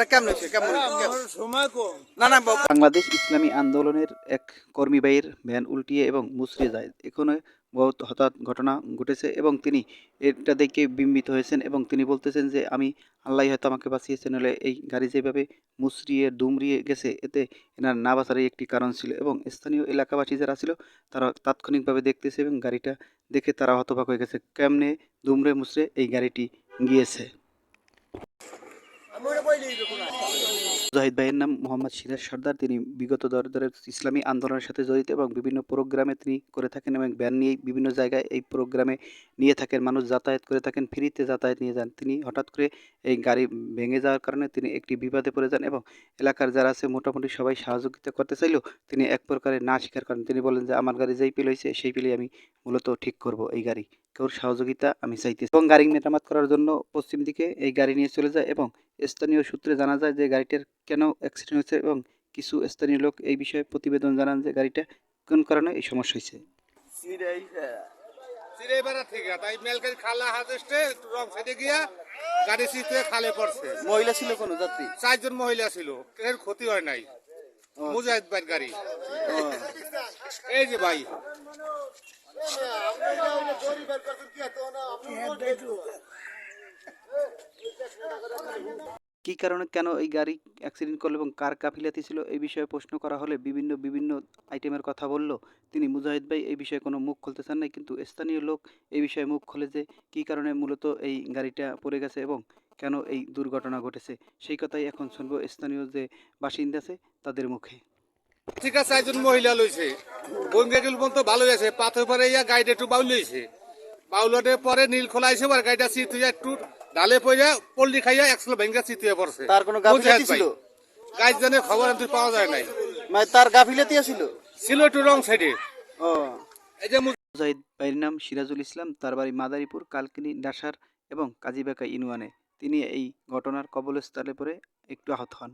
এটা কেমন হয়েছে? কেমন কেমন- সময় কম। না না বাংলাদেশ ইসলামী আন্দোলনের এক কর্মীবাহীর ভ্যান উল্টিয়ে এবং মুচড়ে যায়। এখানে বহুত হঠাৎ ঘটনা ঘটেছে এবং তিনি এটা দেখে বিম্বিত হয়েছেন এবং তিনি বলতেছেন যে আমি আল্লাহ হয়তো আমাকে বাঁচিয়েছেন হলে এই গাড়ি যেভাবে মুচড়িয়ে দুমড়িয়ে গেছে এতে এনার না বাঁচারই একটি কারণ ছিল। এবং স্থানীয় এলাকাবাসী যারা ছিল তারা তাৎক্ষণিকভাবে দেখতেছে এবং গাড়িটা দেখে তারা হতবাক হয়ে গেছে। কেমনে দুমড়ে মুচড়ে এই গাড়িটি গিয়েছে? জাহিদ ভাইয়ের নাম মোহাম্মদ সিরাজ সর্দার। তিনি বিগত দর ধরে ইসলামী আন্দোলনের সাথে জড়িত এবং বিভিন্ন প্রোগ্রামে তিনি করে থাকেন এবং ব্যান নিয়ে বিভিন্ন জায়গায় এই প্রোগ্রামে নিয়ে থাকেন। মানুষ যাতায়াত করে থাকেন, ফ্রিতে যাতায়াত নিয়ে যান। তিনি হঠাৎ করে এই গাড়ি ভেঙে যাওয়ার কারণে তিনি একটি বিপদে পড়ে যান এবং এলাকার যারা আছে মোটামুটি সবাই সহযোগিতা করতে চাইলেও তিনি এক প্রকারে না স্বীকার করেন তিনি বলেন যে, আমার গাড়ি যেই পিল হয়েছে সেই পিলে আমি মূলত ঠিক করব এই গাড়ি। কেউর সহযোগিতা আমি চাইতেছি। এবং গাড়ি মেরামত করার জন্য পশ্চিম দিকে এই গাড়ি নিয়ে চলে যায় এবং স্থানীয় সূত্রে জানা যায় যে গাড়িটার কেন অ্যাক্সিডেন্ট হয়েছে এবং কিছু স্থানীয় লোক এই বিষয়ে প্রতিবেদন জানান যে গাড়িটা কোন কারণে এই সমস্যা হয়েছে। মহিলা ছিল কোনো যাত্রী? চারজন মহিলা ছিল। এর ক্ষতি হয় নাই। মুজাহিদ গাড়ি। এই যে ভাই। কী কারণে কেন এই গাড়ি অ্যাক্সিডেন্ট করল এবং কার কাফিলাতি ছিল? এই বিষয়ে প্রশ্ন করা হলে বিভিন্ন বিভিন্ন আইটেমের কথা বলল। তিনি মুজাহিদ ভাই এই বিষয়ে কোনো মুখ খুলতে চান নাই কিন্তু স্থানীয় লোক এই বিষয়ে মুখ খুলে যে কী কারণে মূলত এই গাড়িটা পড়ে গেছে এবং কেন এই দুর্ঘটনা ঘটেছে সেই কথাই এখন শুনব। স্থানীয় যে বাসিন্দা আছে তাদের মুখে। ঠিক আছে একজন মহিলা লইছে। গঙ্গা গেল পর্যন্ত ভালো আছে। পাথর পরে ইয়া গাড়িটা একটু বাউল লইছে। বাউলটে পরে নীল খোলা হয়েছে আর গাড়িটা সিট হইয়া একটু ডালে পড়ে পল্লি খাইয়া একশো ভেঙ্গা সিট হয়ে পড়ছে। তার কোনো গাফিলাতি। ছিল? গাইড খবর কিন্তু পাওয়া যায় নাই। মানে তার গাফিলাতি ছিল ছিল একটু রং সাইডে ও। এই যে মুজাহিদ ভাইয়ের নাম সিরাজুল ইসলাম তার বাড়ি মাদারীপুর কালকিনি ডাসার এবং কাজীবাকা ইউনিয়নে। তিনি এই ঘটনার কবলস্থলে পড়ে একটু আহত হন।